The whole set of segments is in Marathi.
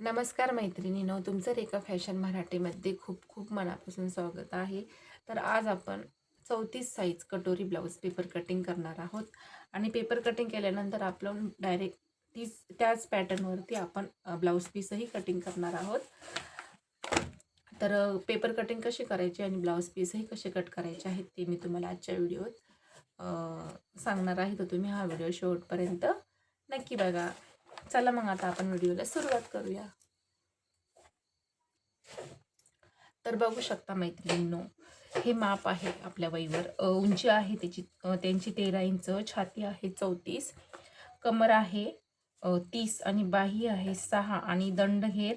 नमस्कार मैत्रिणीनो तुमचं रेखा फॅशन मराठीमध्ये खूप खूप मनापासून स्वागत आहे. तर आज आपण चौतीस साईज कटोरी ब्लाऊज पेपर कटिंग करणार आहोत. आणि पेपर कटिंग केल्यानंतर आपण डायरेक्ट तीच त्याच पॅटर्नवरती आपण ब्लाऊज पीसही कटिंग करणार आहोत. तर पेपर कटिंग कशी करायची आणि ब्लाऊज पीसही कसे कट करायचे आहेत ते मी तुम्हाला आजच्या व्हिडिओत सांगणार आहे. तर तुम्ही हा व्हिडिओ शेवटपर्यंत नक्की बघा. चला मग आता आपण व्हिडिओला सुरुवात करूया. तर बघू शकता मैत्रिणींनो हे माप आहे आपल्या वहीवर. उंची आहे त्याची त्यांची तेरा इंच छाती आहे चौतीस कमर आहे तीस आणि बाही आहे सहा आणि दंडघेर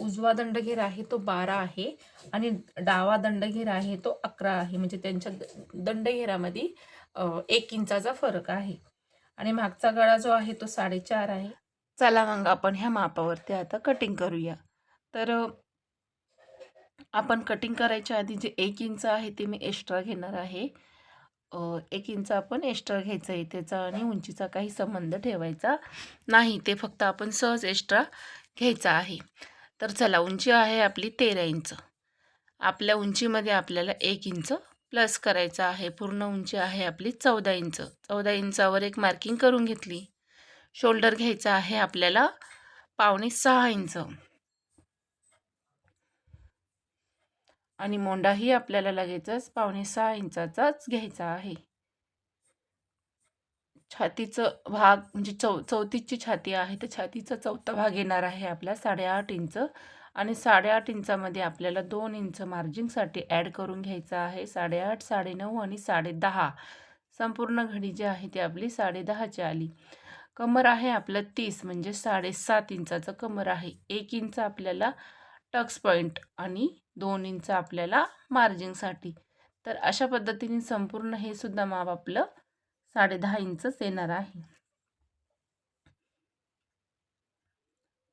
उजवा दंडघेर आहे तो बारा आहे आणि डावा दंडघेर आहे तो अकरा आहे. म्हणजे त्यांच्या दंडघेरामध्ये एक इंचाचा फरक आहे. आणि मागचा गळा जो आहे तो साडेचार आहे. चला मग आपण ह्या मापावरती आता कटिंग करूया. तर आपण कटिंग करायच्या आधी जे एक इंच आहे ते मी एक्स्ट्रा घेणार आहे. एक इंच आपण एक्स्ट्रा घ्यायचं आहे. त्याचा आणि उंचीचा काही संबंध ठेवायचा नाही. ते फक्त आपण सहज एक्स्ट्रा घ्यायचा आहे. तर चला उंची आहे आपली तेरा इंच आपल्या उंचीमध्ये आपल्याला एक इंच प्लस करायचं आहे पूर्ण उंची आहे आपली चौदा इंच. चौदा इंचावर एक मार्किंग करून घेतली. शोल्डर घ्यायचा आहे आपल्याला पावणे सहा इंच. आणि मोंडाही आपल्याला लगेचच पावणे सहा इंचाचाच घ्यायचा आहे. छातीचं भाग म्हणजे चौ चौतीसची छाती आहे तर छातीचा चौथा भाग येणार आहे आपला साडेआठ इंच. आणि साडेआठ इंचामध्ये आपल्याला दोन इंच मार्जिंगसाठी ॲड करून घ्यायचं आहे. साडेआठ साडेनऊ आणि साडेदहा. संपूर्ण घडी जी आहे ती आपली साडेदहाची आली. कमर आहे आपलं तीस म्हणजे साडेसात इंचाचं कमर आहे. एक इंच आपल्याला टक्स पॉईंट आणि दोन इंच आपल्याला मार्जिंगसाठी तर अशा पद्धतीने संपूर्ण हे सुद्धा माप आपलं साडेदहा इंचच येणार आहे.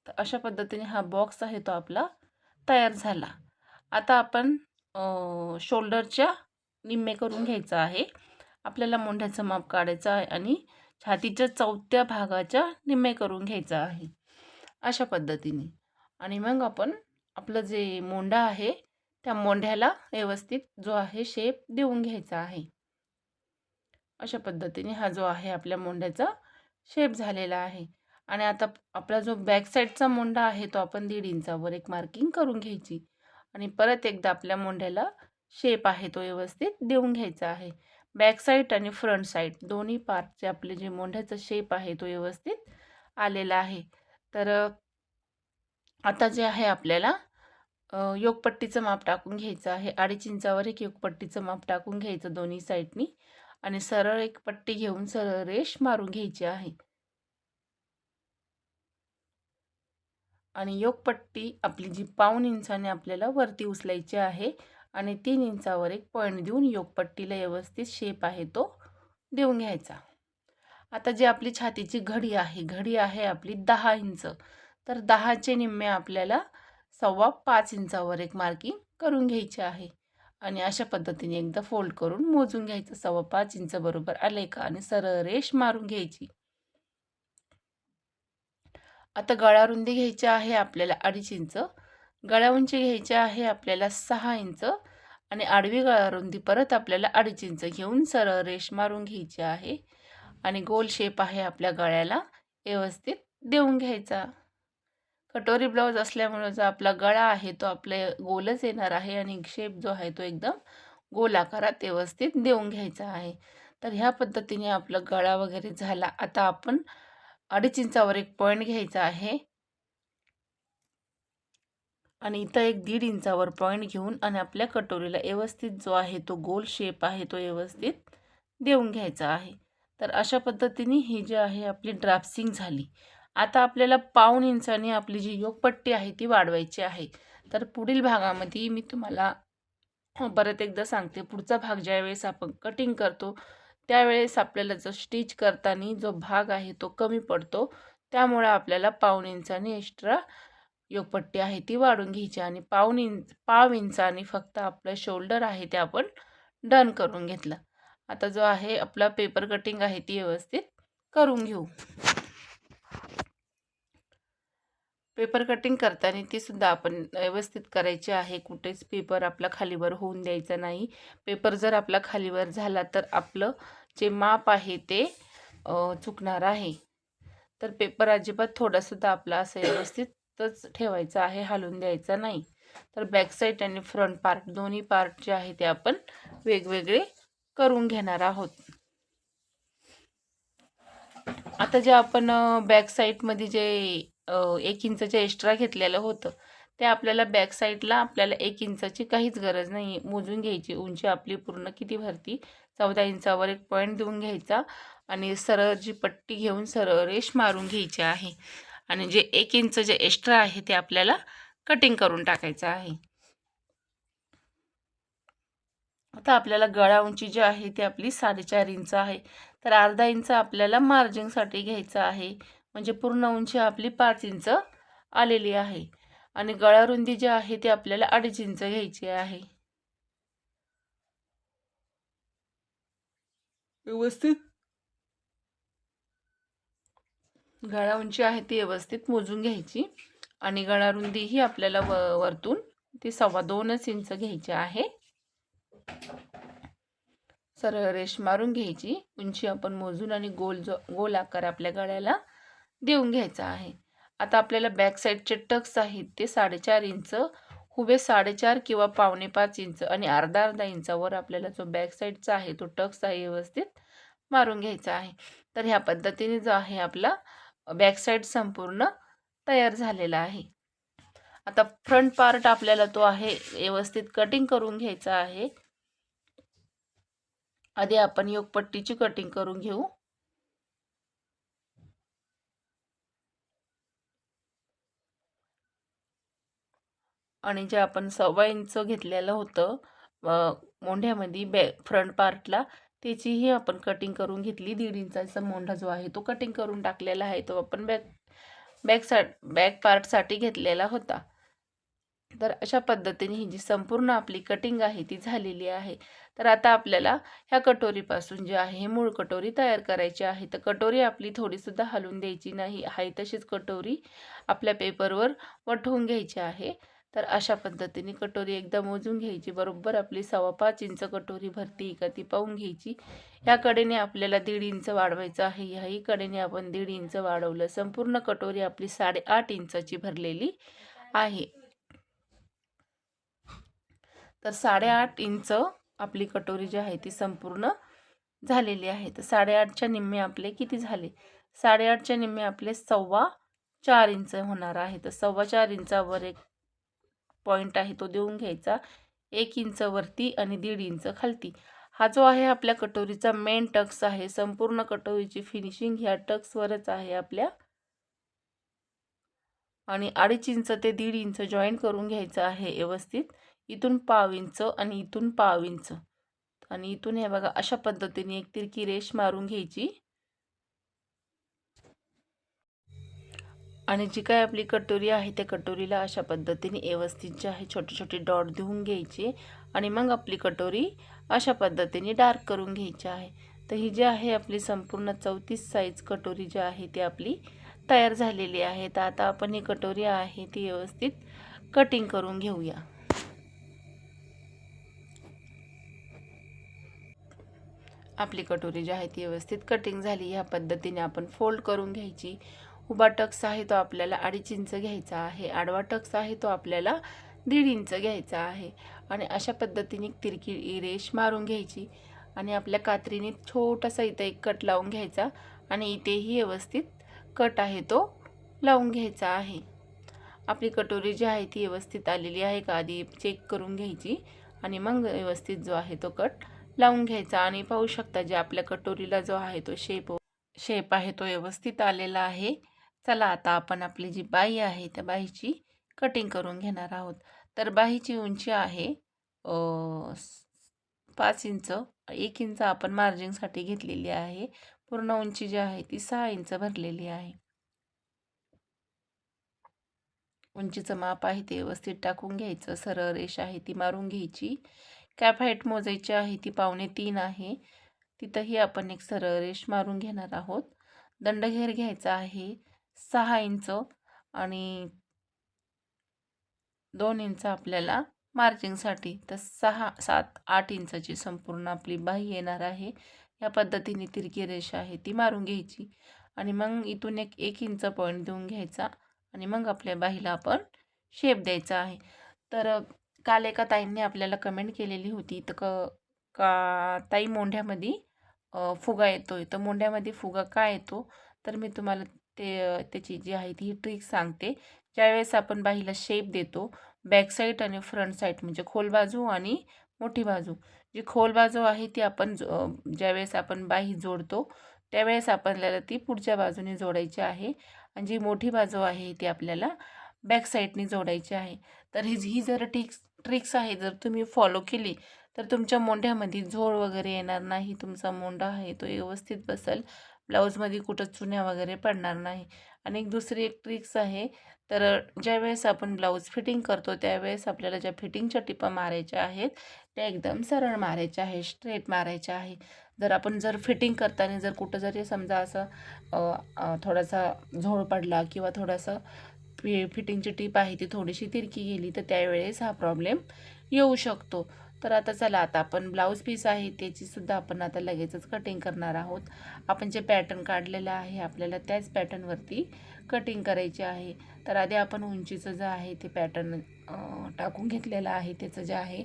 तर अशा पद्धतीने हा बॉक्स आहे तो आपला तयार झाला. आता आपण शोल्डरच्या निम्मे करून घ्यायचा आहे. आपल्याला मोंढ्याचं माप काढायचं आहे आणि छातीच्या चौथ्या भागाच्या निम्मे करून घ्यायचा आहे. अशा पद्धतीने. आणि मग आपण आपलं जे मोंढा आहे त्या मोंढ्याला व्यवस्थित जो आहे शेप देऊन घ्यायचा आहे. अशा पद्धतीने हा जो आहे आपल्या मोंढ्याचा शेप झालेला आहे. आणि आता आपला जो बॅक साईडचा मोंढा आहे तो आपण दीड इंचावर एक मार्किंग करून घ्यायची. आणि परत एकदा आपल्या मोंढ्याला शेप आहे तो व्यवस्थित देऊन घ्यायचा आहे. बॅक साईड आणि फ्रंट साईड दोन्ही पार्टचे आपले जे मोंढ्याचा शेप आहे तो व्यवस्थित आलेला आहे. तर आता जे आहे आपल्याला योगपट्टीचं माप टाकून घ्यायचं आहे. अडीच इंचावर एक योगपट्टीचं माप टाकून घ्यायचं दोन्ही साईडनी आणि सरळ एक पट्टी घेऊन सरळ रेष मारून घ्यायची आहे. आणि योगपट्टी आपली जी पाऊन इंचाने आपल्याला वरती उचलायची आहे आणि तीन इंचावर एक पॉईंट देऊन योगपट्टीला व्यवस्थित शेप आहे तो देऊन घ्यायचा. आता जी आपली छातीची घडी आहे घडी आहे आपली दहा इंच तर दहाचे निम्मे आपल्याला सव्वा पाच इंचावर एक मार्किंग करून घ्यायची आहे. आणि अशा पद्धतीने एकदा फोल्ड करून मोजून घ्यायचं. सव्वा पाच इंच बरोबर आले का? आणि सरळ रेष मारून घ्यायची. आता गळा रुंदी घ्यायची आहे आपल्याला अडीच इंच. गळा उंची घ्यायची आहे आपल्याला सहा इंच. आणि आडवी गळा रुंदी परत आपल्याला अडीच इंच. घेऊन सरळ रेष मारून घ्यायची आहे. आणि गोल शेप आहे आपल्या गळ्याला. व्यवस्थित देऊन घ्यायचा. कटोरी ब्लाऊज असल्यामुळं जो आपला गळा आहे तो आपल्या गोलच येणार आहे. आणि शेप जो आहे तो एकदम गोल आकारात व्यवस्थित देऊन घ्यायचा आहे. तर ह्या पद्धतीने आपला गळा वगैरे झाला. आता आपण अडीच इंचावर एक पॉईंट घ्यायचा आहे. आणि इथं एक दीड इंचावर पॉईंट घेऊन आणि आपल्या कटोरीला व्यवस्थित जो आहे तो गोल शेप आहे तो व्यवस्थित देऊन घ्यायचा आहे. तर अशा पद्धतीने ही जी आहे आपली ड्राफ्सिंग झाली. आता आपल्याला पाऊण इंचाने आपली जी योगपट्टी आहे ती वाढवायची आहे. तर पुढील भागामध्ये मी तुम्हाला परत एकदा सांगते. पुढचा भाग ज्यावेळेस आपण कटिंग करतो त्यावेळेस आपल्याला जो स्टिच करताना जो भाग आहे तो कमी पडतो. त्यामुळे आपल्याला पाऊण इंचाने एक्स्ट्रा योगपट्टी आहे ती वाढून घ्यायची आणि पाऊण इंच पाव इंचाने फक्त आपलं शोल्डर आहे ते आपण डन करून घेतलं. आता जो आहे आपला पेपर कटिंग आहे ती व्यवस्थित करून घेऊ. पेपर कटिंग करताना ती सुद्धा आपण व्यवस्थित करायची आहे. कुठेच पेपर आपला खालीवर होऊन द्यायचा नाही. पेपर जर आपला खालीवर झाला तर आपलं जे माप आहे ते चुकणार आहे. तर पेपर अजिबात थोडासुद्धा आपला असं व्यवस्थितच ठेवायचा आहे हलवून द्यायचा नाही. तर बॅक साईड आणि फ्रंट पार्ट दोन्ही पार्ट जे आहे ते आपण वेगवेगळे करून घेणार आहोत. आता जे आपण बॅक साईडमध्ये जे एक इंचचे एक्स्ट्रा घेतलेलं होतं. ते आपल्याला बॅक साईडला आपल्याला एक इंचाची काहीच गरज नाही मोजून घ्यायची. उंची आपली पूर्ण किती भरती? चौदा इंचावर एक पॉईंट देऊन घ्यायचा आणि सरळ जी पट्टी घेऊन सरळ रेष मारून घ्यायची आहे. आणि जे एक इंच जे एक्स्ट्रा आहे ते आपल्याला कटिंग करून टाकायचं आहे. आता आपल्याला गळा उंची जी आहे ती आपली साडेचार इंच आहे. तर अर्धा इंच आपल्याला मार्जिंगसाठी घ्यायचं आहे. म्हणजे पूर्ण उंची आपली पाच इंच आलेली आहे. आणि गळा रुंदी जी आहे ती आपल्याला अडीच इंच घ्यायची आहे. व्यवस्थित? गळा उंची आहे ती व्यवस्थित मोजून घ्यायची. आणि गळा रुंदी ही आपल्याला व वरतून ती सव्वा दोनच इंच घ्यायची आहे. सरळ रेष मारून घ्यायची. उंची आपण मोजून आणि गोल जो गोल आकार आपल्या गळ्याला देऊन घ्यायचा आहे. आता आपल्याला बॅक साईडचे टक्स आहेत ते साडेचार इंच उभे साडेचार किंवा पावणे पाच इंच आणि अर्धा अर्धा इंचावर आपल्याला जो बॅक साईडचा आहे तो टक्स आहे व्यवस्थित मारून घ्यायचा आहे. तर ह्या पद्धतीने जो आहे आपला बॅक साईड संपूर्ण तयार झालेला आहे. आता फ्रंट पार्ट आपल्याला तो आहे व्यवस्थित कटिंग करून घ्यायचा आहे. आधी आपण योगपट्टीची कटिंग करून घेऊ. आणि जे आपण सव्वा इंच घेतलेलं होतं मोंढ्यामध्ये बॅ फ्रंट पार्टला त्याचीही आपण कटिंग करून घेतली. दीड इंचाचा मोंढा जो आहे तो कटिंग करून टाकलेला आहे. तो आपण बॅक बॅक सा बॅक पार्टसाठी घेतलेला होता. तर अशा पद्धतीने ही जी संपूर्ण आपली कटिंग आहे ती झालेली आहे. तर आता आपल्याला ह्या कटोरीपासून जे आहे मूळ कटोरी तयार करायची आहे. तर कटोरी आपली थोडीसुद्धा हलवून द्यायची नाही. आहे तशीच कटोरी आपल्या पेपरवर वठवून घ्यायची आहे. तर अशा पद्धतीने कटोरी एकदा मोजून घ्यायची. बरोबर आपली सव्वा पाच इंच कटोरी भरती का ती पाहून घ्यायची. ह्या कडेने आपल्याला दीड इंच वाढवायचं आहे. ह्याही कडेने आपण दीड इंच वाढवलं. संपूर्ण कटोरी आपली साडेआठ इंचाची भरलेली आहे. तर साडेआठ इंच आपली कटोरी जी आहे ती संपूर्ण झालेली आहे. तर साडेआठच्या निम्मे आपले किती झाले? साडेआठच्या निम्मे आपले सव्वा चार इंच होणार आहे. तर सव्वा चार इंचावर एक पॉईंट आहे तो देऊन घ्यायचा. एक इंच वरती आणि दीड इंच खालती. हा जो आहे आपल्या कटोरीचा मेन टक्स आहे. संपूर्ण कटोरीची फिनिशिंग ह्या टक्सवरच आहे आपल्या. आणि अडीच इंच ते दीड इंच जॉईन करून घ्यायचं आहे व्यवस्थित. इथून पाव इंच आणि इथून पाव इंच आणि इथून हे बघा अशा पद्धतीने एक तिरकी रेष मारून घ्यायची. आणि जी काय आपली कटोरी आहे त्या कटोरीला अशा पद्धतीने व्यवस्थित जे आहे छोटे छोटे डॉट देऊन घ्यायचे आणि मग आपली कटोरी अशा पद्धतीने डार्क करून घ्यायची आहे. तर ही जी आहे आपली संपूर्ण चौतीस साईज कटोरी जी आहे ती आपली तयार झालेली आहे. तर आता आपण ही कटोरी आहे ती व्यवस्थित कटिंग करून घेऊया. आपली कटोरी जी आहे ती व्यवस्थित कटिंग झाली. ह्या पद्धतीने आपण फोल्ड करून घ्यायची. उभा टक्स आहे तो आपल्याला अडीच इंच घ्यायचा आहे. आडवा टक्स आहे तो आपल्याला दीड इंच घ्यायचा आहे. आणि अशा पद्धतीने तिरकी रेश मारून घ्यायची आणि आपल्या कात्रीने छोटासा इथं एक कट लावून घ्यायचा आणि इथेही व्यवस्थित कट आहे तो लावून घ्यायचा आहे. आपली कटोरी जी आहे ती व्यवस्थित आलेली आहे का आधी चेक करून घ्यायची आणि मग व्यवस्थित जो आहे तो कट लावून घ्यायचा. आणि पाहू शकता जे आपल्या कटोरीला जो आहे तो शेप शेप आहे तो व्यवस्थित आलेला आहे. चला आता आपण आपली जी बाई आहे त्या बाईची कटिंग करून घेणार आहोत. तर बाईची उंची आहे पाच इंच एक इंच आपण मार्जिंगसाठी घेतलेली आहे. पूर्ण उंची जी आहे ती सहा इंच भरलेली आहे. उंचीचं माप आहे ते व्यवस्थित टाकून घ्यायचं. सरळ रेष आहे ती मारून घ्यायची. कॅप हाईट मोजायची आहे ती पावणे तीन आहे. तिथंही आपण एक सरळ रेष मारून घेणार आहोत. दंडघेर घ्यायचा आहे. सहा इंच आणि दोन इंच आपल्याला मार्जिंगसाठी तर सहा सात आठ इंचाची संपूर्ण आपली बाही येणार आहे. या पद्धतीने तिरकी रेषा आहे ती मारून घ्यायची. आणि मग इथून एक एक इंच पॉईंट देऊन घ्यायचा आणि मग आपल्या बाहीला आपण शेप द्यायचा आहे. तर काल एका ताईंनी आपल्याला कमेंट केलेली होती. तर क का ताई मोंढ्यामध्ये फुगा येतो आहे तर मोंढ्यामध्ये फुगा का येतो? तर मी तुम्हाला ते त्याची जी आहे ती ट्रिक सांगते. ज्यावेळेस आपण बाहीला शेप देतो बॅक साईड आणि फ्रंट साईड म्हणजे खोल बाजू आणि मोठी बाजू. जी खोल बाजू आहे ती आपण ज्यावेळेस आपण बाही जोडतो त्यावेळेस आपल्याला ती पुढच्या बाजूने जोडायची आहे. आणि जी मोठी बाजू आहे ती आपल्याला बॅक साईडने जोडायची आहे. तर ही ही जर ट्रिक्स ट्रिक्स आहे जर तुम्ही फॉलो केली तर तुमच्या मोंढ्यामध्ये झोळ वगैरे येणार नाही तुमचा मोंढा आहे तो व्यवस्थित बसेल ब्लाऊजमध्ये कुठं चुन्या वगैरे पडणार नाही. आणि एक दुसरी एक ट्रिक्स आहे तर ज्यावेळेस आपण ब्लाऊज फिटिंग करतो त्यावेळेस आपल्याला ज्या फिटिंगच्या टिपा मारायच्या आहेत त्या एकदम सरळ मारायच्या आहे स्ट्रेट मारायच्या आहे जर आपण जर फिटिंग करताना जर कुठं जरी समजा असं थोडासा झोळ पडला किंवा थोडासा फि फिटिंगची टीप आहे ती थोडीशी तिरकी गेली तर त्यावेळेस हा प्रॉब्लेम येऊ शकतो. तर आता चला आता आपण ब्लाऊज पीस आहे त्याचीसुद्धा आपण आता लगेचच कटिंग करणार आहोत. आपण जे पॅटर्न काढलेलं आहे आपल्याला त्याच पॅटर्नवरती कटिंग करायची आहे. तर आधी आपण उंचीचं जे आहे ते पॅटर्न टाकून घेतलेलं आहे. त्याचं जे आहे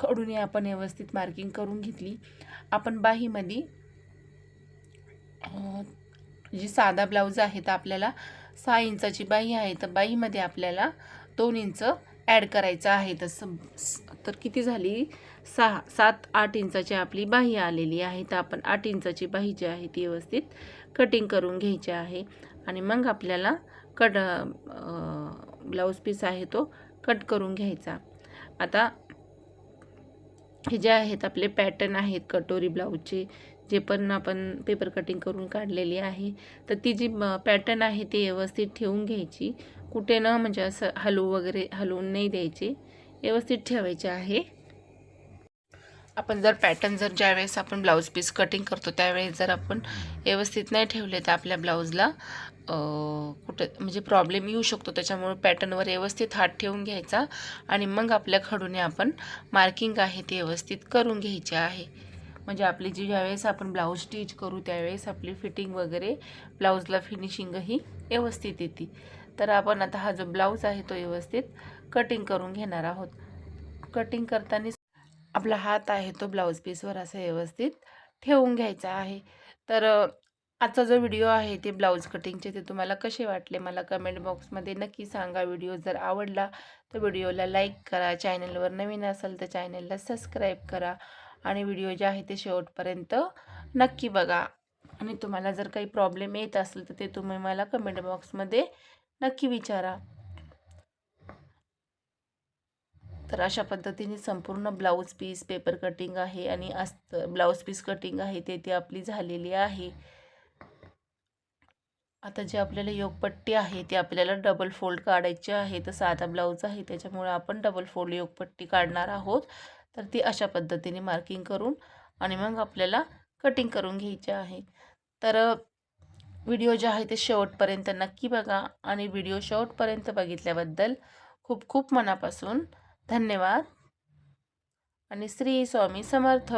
कडूनही आपण व्यवस्थित मार्किंग करून घेतली. आपण बाहीमध्ये जी साधा ब्लाऊज आहे तर आपल्याला सहा इंचाची बाही आहे. तर बाहीमध्ये आपल्याला दोन इंच ॲड करायचं आहे. तर तर किती झाली? सहा सात आठ इंचाची आपली बाही आलेली आहे. तर आपण आठ इंचाची बाही जी आहे ती व्यवस्थित कटिंग करून घ्यायची आहे. आणि मग आपल्याला कट ब्लाऊज पीस आहे तो कट करून घ्यायचा. आता हे जे आहेत आपले पॅटर्न आहेत कटोरी ब्लाऊजचे जे पण आपण पेपर कटिंग करून काढलेली आहे तर ती जी पॅटर्न आहे ती व्यवस्थित ठेवून घ्यायची. कुठे ना म्हणजे असं हलवू वगैरे हलवून नाही द्यायचे. व्यवस्थित ठेवायचे आहे. आपण जर पॅटर्न जर ज्यावेळेस आपण ब्लाऊज पीस कटिंग करतो त्यावेळेस जर आपण व्यवस्थित नाही ठेवले तर आपल्या ब्लाऊजला कुठं म्हणजे प्रॉब्लेम येऊ शकतो. त्याच्यामुळे पॅटर्नवर व्यवस्थित हात ठेवून घ्यायचा आणि मग आपल्या खडूने आपण मार्किंग आहे ते व्यवस्थित करून घ्यायचे आहे. म्हणजे आपली जी ज्यावेळेस आपण ब्लाऊज स्टिच करू त्यावेळेस आपली फिटिंग वगैरे ब्लाऊजला फिनिशिंगही व्यवस्थित येते. तर आपण आता हा जो ब्लाऊज आहे तो व्यवस्थित कटिंग करून घेणार आहोत. कटिंग करताना आपला हात आहे तो ब्लाऊज पीसवर असं व्यवस्थित ठेवून घ्यायचा आहे. तर आजचा जो व्हिडिओ आहे ते ब्लाऊज कटिंगचे ते तुम्हाला कसे वाटले मला कमेंट बॉक्समध्ये नक्की सांगा. व्हिडिओ जर आवडला तर व्हिडिओला लाईक करा. चॅनलवर नवीन असेल तर चॅनलला सबस्क्राईब करा. आणि व्हिडिओ जे आहे ते शेवटपर्यंत नक्की बघा. आणि तुम्हाला जर काही प्रॉब्लेम येत असेल तर ते तुम्ही मला कमेंट बॉक्समध्ये नक्की विचारा. तर अशा पद्धतीने संपूर्ण ब्लाऊज पीस पेपर कटिंग आहे आणि अस्त ब्लाऊज पीस कटिंग आहे ते ती आपली झालेली आहे. आता जे आपल्याला योगपट्टी आहे ती आपल्याला डबल फोल्ड काढायची आहे तर साधा ब्लाऊज आहे त्याच्यामुळे आपण डबल फोल्ड योगपट्टी काढणार आहोत. तर ती अशा पद्धतीने मार्किंग करून आणि मग आपल्याला कटिंग करून घ्यायची आहे. तर व्हिडिओ जे आहे ते शेवटपर्यंत नक्की बघा आणि व्हिडिओ शेवटपर्यंत बघितल्याबद्दल खूप खूप मनापासून धन्यवाद. आणि श्री स्वामी समर्थ.